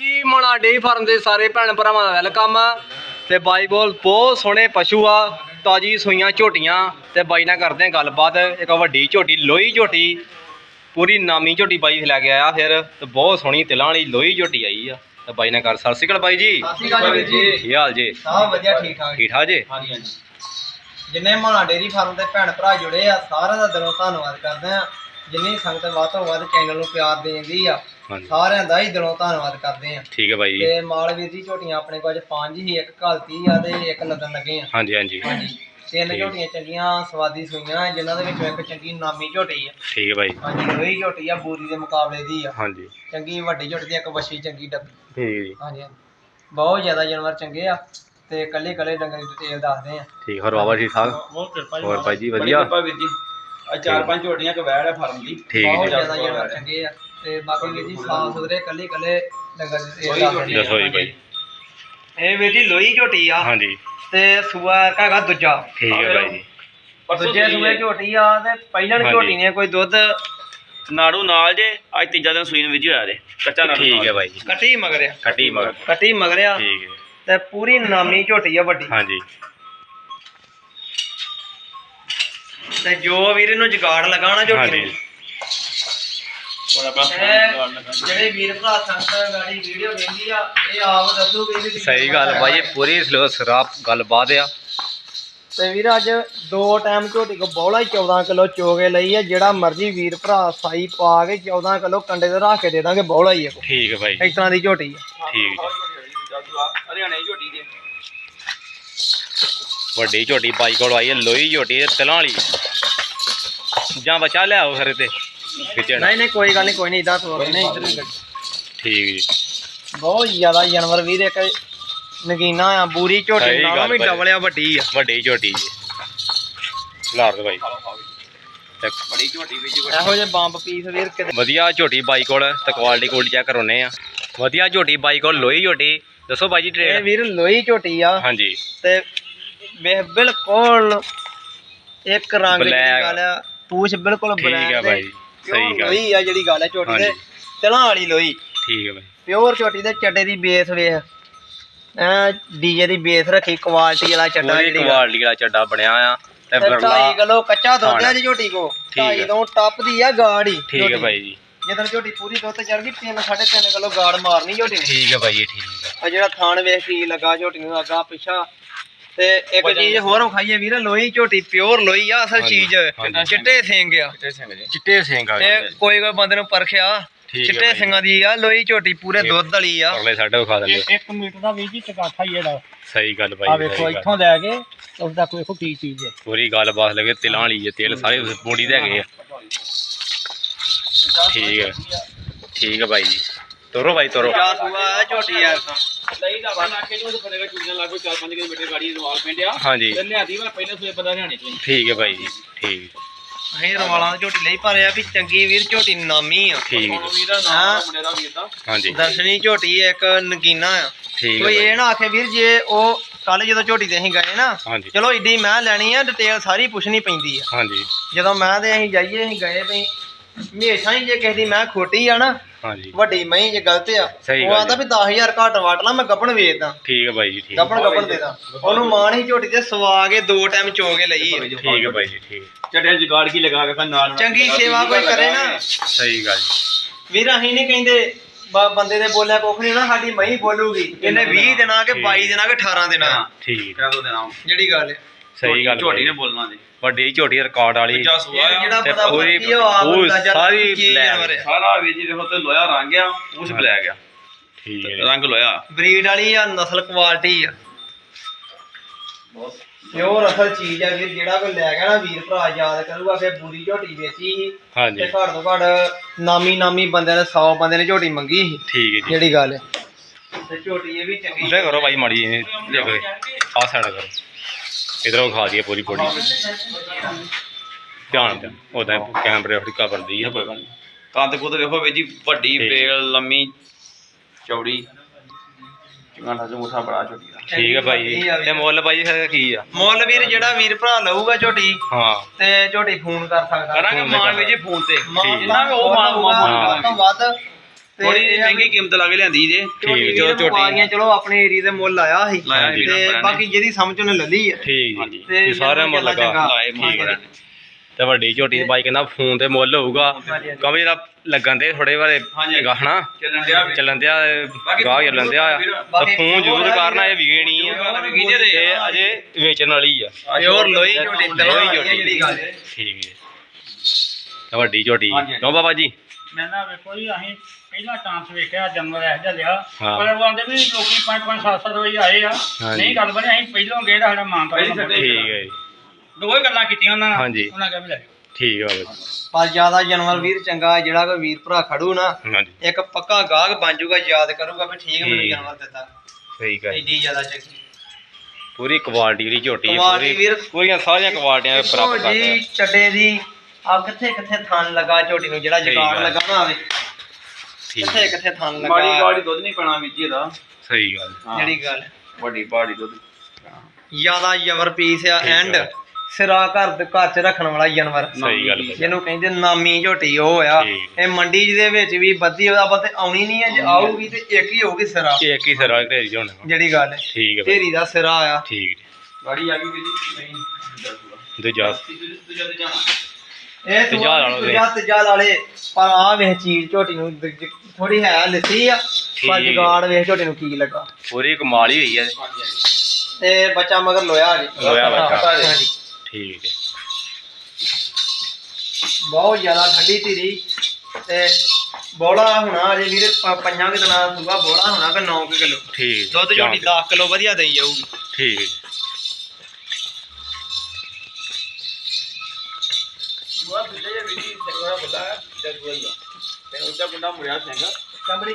ਜੀ ਮਣਾ ਡੇ ਫਾਰਮ ਦੇ ਸਾਰੇ ਭੈਣ ਭਰਾਵਾਂ ਦਾ ਵੈਲਕਮ। ਤੇ ਬਾਈ ਬੋਲ ਬਹੁਤ ਸੋਹਣੇ ਪਸ਼ੂ ਆ ਤਾਜੀ ਸੂਈਆਂ ਝੋਟੀਆਂ। ਤੇ ਬਾਈ ਨਾਲ ਕਰਦੇ ਆ ਗੱਲਬਾਤ ਇੱਕ ਵੱਡੀ ਝੋਟੀ ਲੋਹੀ ਝੋਟੀ। ਪੂਰੀ ਨਾਮੀ ਝੋਟੀ ਬਾਈ ਲੈ ਕੇ ਆਇਆ ਫਿਰ ਤੇ ਬਹੁਤ ਸੋਹਣੀ ਤਿਲਾਂ ਵਾਲੀ ਲੋਹੀ ਝੋਟੀ ਆਈ ਆ। ਤੇ ਬਾਈ ਨਾਲ ਕਰ ਸਤਿ ਸ਼੍ਰੀ ਅਕਾਲ ਬਾਈ ਜੀ। ਸਤਿ ਸ਼੍ਰੀ ਅਕਾਲ ਵੀਰ ਜੀ। ਕੀ ਹਾਲ ਜੀ? ਸਭ ਵਧੀਆ ਠੀਕ ਠਾਕ। ਠੀਕ ਠਾਕ ਜੀ? ਹਾਂਜੀ ਹਾਂਜੀ। ਜਿੰਨੇ ਮਾਣਾ ਡੇਰੀ ਫਾਰਮ ਦੇ ਭੈਣ ਭਰਾ ਜੁੜੇ ਆ ਸਾਰਿਆਂ ਦਾ ਦਿਲੋਂ ਧੰਨਵਾਦ ਕਰਦੇ ਆ ਜਿੰਨੀ ਸੰਗਤ ਵੱਧ ਤੋਂ ਵੱਧ ਚੈਨਲ ਨੂੰ ਪਿਆਰ ਦੇਂਦੀ ਆ ਹਾਂਜੀ। ਸਾਰਿਆਂ ਦਾ ਹੀ ਦਿਲੋਂ ਧੰਨਵਾਦ ਕਰਦੇ ਆ। ਠੀਕ ਹੈ ਬਾਈ ਜੀ ਤੇ ਮਾਲ ਵੀਰ ਜੀ ਝੋਟੀਆਂ ਆਪਣੇ ਕੋਲ ਅੱਜ ਪੰਜ ਹੀ ਇੱਕ ਘਲਤੀ ਆ ਤੇ ਇੱਕ ਲੱਦਣ ਲੱਗੇ ਆ। ਹਾਂਜੀ ਹਾਂਜੀ। ਹਾਂਜੀ। ਤਿੰਨ। ਝੋਟੀਆਂ ਚੰਗੀਆਂ ਸਵਾਦੀ ਸੂਈਆਂ ਜਿਨ੍ਹਾਂ ਦੇ ਵਿੱਚੋਂ ਇੱਕ ਚੰਗੀ ਨਾਮੀ ਝੋਟੀ ਆ। ਠੀਕ ਹੈ ਬਾਈ ਹਾਂਜੀ ਲੋਹੀ ਝੋਟੀ ਆ ਬੂਰੀ ਦੇ ਮੁਕਾਬਲੇ ਦੀ ਆ। ਹਾਂਜੀ। ਚੰਗੀ ਵੱਡੀ ਝੋਟੀ ਦੀ ਇੱਕ ਵੱਛੀ ਚੰਗੀ ਡੱਬੀ। ਠੀਕ ਹੈ ਜੀ। ਹਾਂਜੀ ਹਾਂਜੀ। ਬਹੁਤ ਜ਼ਿਆਦਾ ਜਾਨਵਰ ਚੰਗੇ ਆ ਤੇ ਕੱਲੇ ਕੱਲੇ ਡੰਗਰ ਦੀ ਡਿਟੇਲ ਦੱਸਦੇ ਆ। ਠੀਕ ਹੋਰ ਬਾਬਾ ਠੀਕ ਠਾਕ? ਬਹੁਤ ਕਿਰਪਾ ਜੀ ਹੋਰ ਭਾਈ ਜੀ ਵਧੀਆ? ਕਿਰਪਾ ਵੀਰ ਜੀ। ਆ ਚਾਰ ਪੰਜ ਝੋਟੀਆਂ ਕਵੈੜ ਹੈ ਫਾਰਮ ਦੀ। ਠੀਕ ਹੈ ਬਹੁਤ ਜੀ ਜ਼ਿਆਦਾ ਜਾਨਵਰ ਚੰਗੇ ਆ। ਤੇ ਬਾਕੀ ਵੀਰ ਜੀ ਸਾਫ਼ ਸੁਥਰੇ ਕੱਲੇ ਕੱਲੇ ਡੰਗਰ ਦੀ ਆ। ਦੱਸੋ ਜੀ ਬਾਈ। ਇਹ ਵੀਰ ਜੀ ਲੋਹੀ ਝੋਟੀ ਆ। ਹਾਂਜੀ। ਤੇ ਸੂਆ ਹੈਗਾ ਦੂਜਾ। ਠੀਕ ਹੈ ਬਾਈ ਜੀ। ਪਰਸੋਂ ਦੂਜੇ ਸੂਏ। ਝੋਟੀ ਆ ਤੇ ਪਹਿਲਾਂ ਹਾਂਜੀ। ਝੋਟੀ ਨੇ ਕੋਈ ਦੁੱਧ ਨਾੜੂ ਨਾਲ ਜੇ ਅੱਜ ਤੀਜਾ ਦਿਨ ਸੂਈ ਨੂੰ ਵਿਜੀ ਹੋਇਆ ਜੇ। ਕੱਚਾ ਨਾੜੂ ਠੀਕ। ਹੈ ਬਾਈ ਜੀ। ਕੱਟੀ ਮਗਰਿਆ ਕੱਟੀ ਮਗਰ। ਕੱਟੀ ਮਗਰਿਆ ਠੀਕ ਹੈ ਤੇ ਪੂਰੀ ਨਾਮੀ ਝੋਟੀ ਆ ਵੱਡੀ। ਹਾਂਜੀ। ਤੇ ਜੋ ਵੀਰ ਇਹਨੂੰ ਜਗਾੜ ਲਗਾਣਾ ਝੋਟੀ ਹਾਂਜੀ। ਨੂੰ ਬੜਾ ਬਸ ਇਹ ਜਿਹੜੇ ਵੀਰ ਭਰਾ ਸੰਗਤ ਗਾੜੀ ਵੀਡੀਓ ਵੇਖਦੀ ਆ ਇਹ ਆਪ ਦੱਸੂਗੇ ਇਹਦੀ ਸਹੀ ਗੱਲ ਬਾਈ ਇਹ ਪੂਰੀ ਸਲੋ ਸਰਾਪ ਗੱਲਬਾਤ ਆ। ਤੇ ਵੀਰ ਅੱਜ ਦੋ ਟਾਈਮ ਝੋਟੀ ਕੋ ਬੌਲਾ ਹੀ 14 ਕਿਲੋ ਚੋਗੇ ਲਈ ਆ ਜਿਹੜਾ ਮਰਜ਼ੀ ਵੀਰ ਭਰਾ ਸਾਈ ਪਾ ਕੇ 14 ਕਿਲੋ ਕੰਡੇ ਤੇ ਰੱਖ ਕੇ ਦੇ ਦਾਂਗੇ ਬੌਲਾ ਹੀ ਆ। ਠੀਕ ਹੈ ਬਾਈ। ਇਸ ਤਰ੍ਹਾਂ ਦੀ ਝੋਟੀ ਆ। ਠੀਕ ਜੀ ਹਰਿਆਣੇ ਦੀ ਝੋਟੀ ਦੇ। ਵੱਡੀ ਝੋਟੀ ਬਾਈ ਕੋਲ ਆਈ ਹੈ ਲੋਹੀ ਝੋਟੀ ਹੈ ਤਿਲਾਂ ਵਾਲੀ। ਜਾਂ ਬਚਾ ਲਿਆਓ ਫਿਰ ਤੇ। ਖਿੱਚਣਾ ਨਹੀਂ ਨਹੀਂ ਕੋਈ ਗੱਲ ਨਹੀਂ ਕੋਈ ਨਹੀਂ ਇਦਾਂ ਸੋਚ ਨਹੀਂ। ਇੱਧਰ ਵੀ ਗੱਡੀ। ਠੀਕ ਜੀ। ਬਹੁਤ ਜ਼ਿਆਦਾ ਜਾਨਵਰ ਵੀਰ ਇੱਕ ਨਗੀਨਾ ਆ ਬੂਰੀ ਝੋਟੀ ਸਹੀ ਨਾਲੋਂ ਗੱਲ ਵੀ ਭਾਈ। ਡਬਲਿਆ ਵੱਡੀ ਆ। ਵੱਡੀ ਝੋਟੀ ਜੀ। ਲਾਰ ਦੋ ਬਾਈ। ਤੇ ਬੜੀ ਝੋਟੀ ਵੀ ਜੀ ਇਹੋ ਜਿਹੇ ਬੰਬ ਪੀਸ ਵੀਰ ਕਿਤੇ ਵਧੀਆ ਝੋਟੀ ਬਾਈ ਕੋਲ ਤੇ ਕੁਆਲਿਟੀ ਕੁਆਲਿਟੀ ਚੈੱਕ ਕਰਾਉਨੇ ਆ। ਵਧੀਆ ਝੋਟੀ ਬਾਈ ਕੋਲ ਲੋਹੀ ਝੋਟੀ। ਦੱਸੋ ਬਾਈ ਜੀ ਇਹ ਟ੍ਰੇਡ ਵੀਰ ਲੋਹੀ ਝੋਟੀ ਆ। ਹਾਂਜੀ। ਤੇ ਬਿਲਕੁਲ ਇੱਕ ਰੰਗ ਦੀ Black। ਗੱਲ ਆ। ਪੂਛ ਬਿਲਕੁਲ ਠੀਕ ਹੈ ਬਾਈ ਸਹੀ ਗੱਲ। ਲੋਹੀ ਆ ਜਿਹੜੀ ਗੱਲ ਹੈ ਝੋਟੀ ਦੇ ਹਾਂਜੀ। ਤਿਲਾਂ ਵਾਲੀ ਲੋਹੀ ਠੀਕ ਹੈ ਬਾਈ ਪਿਓਰ ਝੋਟੀ ਦੇ ਚੱਡੇ ਦੀ ਬੇਸ ਵੇਖ। ਐ ਡੀਜੇ ਦੀ ਬੇਸ ਰੱਖੀ ਕੁਆਲਿਟੀ ਵਾਲਾ ਚੱਡਾ ਪੂਰੀ ਜਿਹੜੀ ਆ। ਕੁਆਲਿਟੀ ਵਾਲਾ ਚੱਡਾ ਬਣਿਆ ਆ ਤੇ ਢਾਈ ਬਰਲਾ ਕਿਲੋ ਕੱਚਾ ਦੁੱਧ ਆ ਖਾਣਾ। ਜੀ ਝੋਟੀ ਕੋ ਠੀਕ ਢਾਈ ਹੈ। ਤੋਂ ਟੱਪ ਦੀ ਆ ਗਾੜੀ ਠੀਕ ਹੈ ਬਾਈ ਜੀ। ਜਦੋਂ ਝੋਟੀ ਪੂਰੀ ਦੁੱਧ ਚੜ ਗਈ 3 3.5 ਕਿਲੋ ਗਾੜ ਮਾਰਨੀ ਝੋਟੀ ਨੇ। ਠੀਕ ਹੈ ਬਾਈ ਜੀ ਠੀਕ ਹੈ ਆ ਜਿਹੜਾ ਥਾਣ ਵੇਖ ਕੀ ਲੱਗਾ ਝੋਟੀ ਨੂੰ ਅੱਗਾ ਪਿੱਛਾ। ਤੇ ਇੱਕ ਚੀਜ਼ ਹੋਰ ਵਿਖਾਈਏ ਵੀਰ ਲੋਹੀ ਝੋਟੀ ਪਿਓਰ ਲੋਹੀ ਆ ਅਸਲ ਚੀਜ਼। ਚਿੱਟੇ ਸਿੰਘ ਆ। ਚਿੱਟੇ ਸਿੰਘ ਜੀ। ਚਿੱਟੇ ਸਿੰਘ ਆ ਤੇ ਕੋਈ ਕੋਈ ਬੰਦੇ ਨੂੰ ਪਰਖਿਆ ਚਿੱਟੇ। ਸਿੰਘਾਂ ਦੀ ਆ ਲੋਹੀ ਝੋਟੀ ਪੂਰੇ ਠੀਕ। ਦੁੱਧ ਵਾਲੀ ਆ। ਅਗਲੇ ਸਾਡੇ ਵਿਖਾ ਦਿੰਦੇ। 1 ਮੀਟਰ ਦਾ ਵੀ ਜੀ ਚਕਾਠਾ ਹੀ ਇਹਦਾ। ਸਹੀ ਗੱਲ ਆ ਬਾਈ ਵੇਖੋ ਸਹੀ ਗੱਲ। ਇੱਥੋਂ ਲੈ ਕੇ ਉਸ ਤੱਕ ਵੇਖੋ ਕੀ ਚੀਜ਼ ਹੈ। ਪੂਰੀ ਗੱਲਬਾਤ ਲੱਗੇ ਤਿਲਾਂ ਵਾਲੀ ਹੈ ਤੇਲ ਸਾਰੇ ਉਸ ਬੋਡੀ ਦੇ ਹੈਗੇ ਆ। ਠੀਕ ਹੈ। ਠੀਕ ਹੈ ਬਾਈ ਜੀ। ਤੋਰੋ ਬਾਈ ਤੋਰੋ। ਆ ਝੋਟੀ ਆ। ਲਈ ਦਾ ਬਣਾ ਕੇ ਜੋ ਫੜੇਗਾ ਚੂੜੀਆਂ ਲਾ ਕੋਈ 4-5 ਕਿਲੋਮੀਟਰ ਗਾੜੀ ਰਵਾਲ ਪਿੰਡ ਆ। ਹਾਂਜੀ। ਤੇ ਲਿਆਦੀ ਵਾ ਪਹਿਲੇ ਸੂਏ ਬੰਦਾ ਹਰਿਆਣੇ ਤੋਂ ਹੀ। ਠੀਕ ਹੈ ਬਾਈ ਜੀ ਠੀਕ। ਅਸੀਂ ਰਵਾਲਾਂ ਦੀ ਝੋਟੀ ਲਈ ਪਰ ਇਹ ਆ ਵੀ ਚੰਗੀ ਵੀਰ ਝੋਟੀ ਨਾਮੀ ਆ। ਠੀਕ ਹੁਣ ਹੈ ਵੀਰ ਦਾ ਨਾਮ ਆ ਮੁੰਡੇ ਦਾ ਵੀਰ ਦਾ। ਹਾਂਜੀ। ਦਰਸ਼ਨੀ ਝੋਟੀ ਇੱਕ ਨਗੀਨਾ ਆ। ਠੀਕ ਹੈ ਕੋਈ ਇਹ ਨਾ ਆਖੇ ਵੀਰ ਜੇ ਉਹ ਕੱਲ ਜਦੋਂ ਝੋਟੀ ਤੇ ਅਸੀਂ ਗਏ ਨਾ ਹਾਂਜੀ। ਚਲੋ ਏਡੀ ਮੈਂ ਲੈਣੀ ਆ ਡਿਟੇਲ ਸਾਰੀ ਪੁੱਛਣੀ ਪੈਂਦੀ ਆ। ਹਾਂਜੀ। ਜਦੋਂ ਮੈਂ ਤੇ ਅਸੀਂ ਜਾਈਏ ਅਸੀਂ ਗਏ ਵੀ ਹਮੇਸ਼ਾ ਹੀ ਜੇ ਕਿਸੇ ਦੀ ਮੈਂ ਖੋਟੀ ਆ ਨਾ ਹਾਂਜੀ। ਵੱਡੀ ਮੈਂ ਜੇ ਗਲਤ ਆ ਸਹੀ ਉਹ ਗੱਲ ਆਂਦਾ ਵੀ 10000 ਘੱਟ ਵਾਟ ਲਾ ਮੈਂ ਗੱਪਣ ਵੇਚਦਾ ਠੀਕ ਹੈ ਬਾਈ ਜੀ ਠੀਕ ਗੱਪਣ ਗੱਪਣ ਦੇਦਾ ਉਹਨੂੰ ਮਾਣ ਹੀ ਝੋਟੀ ਤੇ ਸਵਾ ਕੇ ਦੋ ਟਾਈਮ ਚੋ ਕੇ ਲਈ ਆ। ਠੀਕ ਹੈ ਬਾਈ ਜੀ ਠੀਕ। ਚੱਡੇ ਜੁਗਾੜ ਕੀ ਲਗਾ ਕੇ ਫਿਰ ਨਾਲ ਚੰਗੀ ਸੇਵਾ ਕੋਈ ਕਰੇ ਨਾ। ਸਹੀ ਗੱਲ ਜੀ। ਵੀਰ ਅਸੀਂ ਨਹੀਂ ਕਹਿੰਦੇ ਬ- ਬੰਦੇ ਦੇ ਬੋਲਿਆ ਕੁੱਖ ਨਹੀਂ ਨਾ ਸਾਡੀ ਮਹੀਂ ਬੋਲੂਗੀ। ਇਹਨੇ 20 ਦਿਨਾਂ ਕੇ 22 ਦਿਨਾਂ ਕੇ 18 ਦਿਨਾਂ। ਠੀਕ। ਹੈ ਕਰਾ ਦੋ ਦੇਣਾ ਜਿਹੜੀ ਗੱਲ ਹੈ ਸਹੀ ਗੱਲ ਝੋਟੀ ਬਾਈ। ਨੇ ਬੋਲਣਾ ਜੀ। ਵੱਡੀ ਝੋਟੀ ਰਿਕਾਰਡ ਵਾਲੀ। ਦੂਜਾ ਸੂਆ ਇਹ ਆ। ਜਿਹੜਾ ਤੇ ਪਤਾ ਪੂਰੀ- ਕੀ ਉਹ ਆਪ ਉਹ ਅੰਦਾਜ਼ਾ ਸਾਰੀ ਕੀ black ਸਾਰਾ ਵੀਰ ਜੀ ਦੇਖੋ ਤੇ ਲੋਇਆ ਰੰਗ ਆ ਉਸ ਬਲੈਕ ਆ। ਠੀਕ ਹੈ। ਰੰਗ ਲੋਇਆ। ਬਰੀਡ ਵਾਲੀ ਆ ਨਸਲ ਕੁਆਲਿਟੀ ਆ। ਪਿਓਰ ਅਸਲ ਚੀਜ਼ ਆ ਵੀਰ ਜਿਹੜਾ ਕੋਈ ਲੈ ਗਿਆ ਨਾ ਵੀਰ ਭਰਾ ਯਾਦ ਕਰੂਗਾ ਕਿ ਬੂਰੀ ਝੋਟੀ ਵੇਚੀ ਸੀ ਤੇ ਘੱਟ ਤੋਂ ਘੱਟ ਨਾਮੀ ਨਾਮੀ ਬੰਦਿਆਂ ਨੇ 100 ਬੰਦੇ ਨੇ ਝੋਟੀ ਮੰਗੀ ਸੀ। ਠੀਕ ਹੈ ਜੀ। ਜਿਹੜੀ ਗੱਲ ਹੈ। ਤੇ ਝੋਟੀ ਇਹ ਵੀ ਚੰਗੀ ਇਧਰ ਕਰੋ ਬਾਈ ਮਾੜੀ ਦੇਖੋ ਆ ਸਾਈਡ ਕਰੋ। ਇਧਰੋਂ ਖਾ ਦਈਏ ਪੂਰੀ ਬੋਡੀ ਧਿਆਨ ਤੇ ਉਹਦਾ ਕੈਮਰੇ ਅਫਰੀਕਾ ਬਣਦੀ ਹੈ ਕੰਦ ਕੁੱਦ ਵੇਖੋ ਵੀਰ ਜੀ ਵੱਡੀ। ਬੇਲ ਲੰਮੀ ਚੌੜੀ। ਚੰਗਾ ਮੁੱਠਾ ਬੜਾ ਛੋਟੀ ਦਾ। ਠੀਕ ਹੈ ਜੀ ਤੇ ਮੁੱਲ ਬਾਈ ਫਿਰ ਕੀ ਆ? ਮੁੱਲ ਵੀਰ ਜਿਹੜਾ ਵੀਰ ਭਰਾ ਲਊਗਾ ਝੋਟੀ ਹਾਂ। ਤੇ ਝੋਟੀ ਫੋਨ ਕਰ ਸਕਦਾ। ਕਰਾਂਗੇ ਮਾਨ ਵੀਰ ਜੀ ਫੋਨ ਤੇ। ਮਾਨ ਜਿੰਨਾ ਵੀ ਉਹ ਮਾਨ ਹੋਊਗਾ, ਮਾਨ ਵੱਧ ਤੋਂ ਵੱਧ ਤੇ ਥੋੜੀ ਮਹਿੰਗੀ ਕੀਮਤ ਲਾ ਕੇ ਲਿਆਂਦੀ ਜੇ ਠੀਕ ਹੈ ਵਪਾਰੀਆਂ ਚਲੋ ਆਪਣੇ ਏਰੀਆ ਦੇ ਮੁੱਲ ਲਾਇਆ ਸੀ ਲਾਇਆ ਜੀ। ਤੇ ਬਾਕੀ ਜਿਹਦੀ ਸਮਝ ਉਹਨੇ ਲੱਲੀ ਆ ਠੀਕ ਹਾਂਜੀ। ਜੀ ਤੇ ਇਹ ਸਾਰਿਆਂ ਮੁੱਲ ਚੰਗਾ ਲੱਗਾ ਲਾਏ ਠੀਕ ਹੈ। ਤੇ ਵੱਡੀ ਝੋਟੀ ਦੀ ਬਾਈ ਕਹਿੰਦਾ ਫੋਨ ਤੇ ਮੁੱਲ ਹੋਊਗਾ। ਕਵੇਂ ਜਿਹੜਾ ਲੱਗਣ ਦੇ ਥੋੜੇ ਬਾਰੇ ਹਾਂਜੀ। ਗਾਹਣਾ ਚੱਲਣ ਡਿਆ ਵੀ। ਚੱਲਣ ਦਿਆ ਬਾਕੀ ਗਾਹ ਚੱਲਣ ਦਿਆ ਆ ਬਾਕੀ ਤੇ ਫੋਨ ਜ਼ਰੂਰ ਕਰਨਾ ਇਹ ਵਿਗੇ ਨਹੀਂ ਆ ਵਿਗੇ ਜੇ। ਇਹ ਅਜੇ ਵੇਚਣ ਵਾਲੀ ਆ ਪਿਓਰ ਝੋਟੀ ਲੋਹੀ ਲੋਹੀ ਝੋਟੀ। ਜਿਹੜੀ ਗੱਲ ਹੈ ਠੀਕ ਹੈ ਤੇ ਵੱਡੀ ਝੋਟੀ ਹਾਂਜੀ, ਹਾਂਜੀ। ਕਿਉਂ ਬਾਬਾ ਜੀ ਮੈਂ ਨਾ ਵੇਖੋ ਜੀ ਅਸੀਂ ਪਹਿਲਾ ਚਾਂਸ ਵੇਖਿਆ ਜਾਨਵਰ ਇਹ ਜਿਹਾ ਲਿਆ ਹਾਂ। ਪਰ ਉਹ ਆਂਦੇ ਵੀ ਲੋਕੀ 5-5 7-7 ਵਜੇ ਆਏ ਆ ਹਾਂਜੀ। ਨਹੀਂ ਗੱਲ ਬਣੀ ਅਸੀਂ ਪਹਿਲੋਂ ਗਏ ਸਾਡਾ ਮਾਨ ਪਹਿਲੀ ਤਾਂ ਸੱਟੇ। ਠੀਕ ਹੈ ਜੀ ਦੋ ਹੀ ਗੱਲਾਂ ਕੀਤੀਆਂ ਉਹਨਾਂ ਨਾਲ ਹਾਂਜੀ। ਉਹਨਾਂ ਕਿਹਾ ਵੀ ਲੈ ਜਾਓ। ਠੀਕ ਹੈ ਬਾਬਾ ਜੀ ਪਰ ਜ਼ਿਆਦਾ ਜਾਨਵਰ ਵੀਰ ਚੰਗਾ ਹੈ, ਜਿਹੜਾ ਕੋਈ ਵੀਰ ਭਰਾ ਖੜੂ ਨਾ ਹਾਂਜੀ ਇੱਕ ਪੱਕਾ ਗਾਹਕ ਬਣ ਜਾਊਗਾ ਯਾਦ ਕਰੂਗਾ ਵੀ ਠੀਕ ਮੈਨੂੰ ਠੀਕ। ਜਾਨਵਰ ਦਿੱਤਾ ਸਹੀ ਗੱਲ ਐਡੀ ਜ਼ਿਆਦਾ ਚੰਗੀ ਪੂਰੀ ਕੁਆਲਿਟੀ ਦੀ ਝੋਟੀ ਹੈ, ਪੂਰੀ ਵੀਰ। ਪੂਰੀਆਂ ਸਾਰੀਆਂ ਕੁਆਲਟੀਆਂ ਪ੍ਰਾਪਤ ਕਰਦਾ ਜੀ ਚੱਡੇ ਦੀ ਆ ਕਿੱਥੇ ਕਿੱਥੇ ਥਣ ਲੱਗਾ ਝੋਟੀ ਨੂੰ ਜਿਹੜਾ ਸਹੀ ਜਗਾੜ ਗੱਲ। ਲੱਗਾ ਨਾ ਆਵੇ ਠੀਕ ਕਿੱਥੇ ਹੈ, ਕਿੱਥੇ ਥਣ ਮਾੜੀ ਲੱਗਾ ਗਾੜੀ ਦੁੱਧ ਨਹੀਂ ਪੈਣਾ ਵਿੱਚ ਇਹਦਾ। ਸਹੀ ਗੱਲ। ਜਿਹੜੀ ਗੱਲ। ਵੱਡੀ ਬਾੜੀ ਦੁੱਧ। ਜ਼ਿਆਦਾ ਜ਼ਬਰ ਪੀਸ ਆ ਐਂਡ। ਸਿਰਾ ਘਰ ਦੇ ਘਰ ਚ ਰੱਖਣ ਵਾਲਾ ਜਾਨਵਰ ਸਹੀ ਗੱਲ ਹੈ। ਜਿਹਨੂੰ ਕਹਿੰਦੇ ਨਾਮੀ ਝੋਟੀ ਉਹ ਆ। ਠੀਕ। ਇਹ ਮੰਡੀ ਦੇ ਵਿੱਚ ਵੀ ਬੱਦੀ ਉਹਦਾ ਤੇ ਆਉਣੀ ਨਹੀਂ ਹੈ। ਜੇ ਆਊਗੀ ਤੇ ਇੱਕ ਹੀ ਹੋਊਗੀ ਸਿਰਾ। ਇੱਕ ਹੀ ਸਰਾ ਢੇਰੀ ਹੋਣਾ। ਜਿਹੜੀ ਗੱਲ ਹੈ। ਠੀਕ ਹੈ ਢੇਰੀ ਦਾ ਸਿਰਾ ਆ। ਠੀਕ। ਗਾੜੀ ਆ ਗਈ ਵੀ ਜੀ ਨਹੀਂ ਦੂਜਾ ਦੂਜਾ ਤੇ ਜਾਣਾ। ਇਹ ਤੀਜਾ ਲਾ ਲਓ ਤੀਜਾ ਤੀਜਾ ਲਾਲੇ ਪਰ ਆ ਵੇਖ ਚੀਜ਼ ਝੋਟੀ ਨੂੰ ਥੋੜੀ ਹੈ ਲਿੱਤੀ ਆ ਪਰ ਠੀਕ। ਜਗਾੜ ਵੇਖ ਝੋਟੀ ਨੂੰ ਕੀ ਲੱਗਾ। ਪੂਰੀ ਕਮਾਲ ਹੀ ਹੋਈ ਹੈ ਹਾਂਜੀ ਹਾਂਜੀ ਤੇ ਬੱਚਾ ਮਗਰ ਲੋਇਆ ਜੀ। ਲੋਇਆ ਬੱਚਾ। ਹਾਂਜੀ। ਠੀਕ ਹੈ। ਬਹੁਤ ਜ਼ਿਆਦਾ ਠੰਡੀ ਧੀਰੀ। ਤੇ ਬੋਲਾ ਹੋਣਾ ਅਜੇ ਵੀਰੇ ਪ- ਪੰਜਾਂ ਕੁ ਦਿਨਾਂ ਦਾ ਬੋਲਾ ਹੋਣਾ ਕਿ 9 ਕਿਲੋ। ਠੀਕ। ਦੁੱਧ ਝੋਟੀ 10 ਕਿਲੋ ਵਧੀਆ ਦੇਈ ਜਾਊਗੀ। ਠੀਕ। ਹੈ ਤੇ ਆ। ਉੱਚਾ ਗੁੰਡਾ ਸਿੰਘ। ਬੜੀ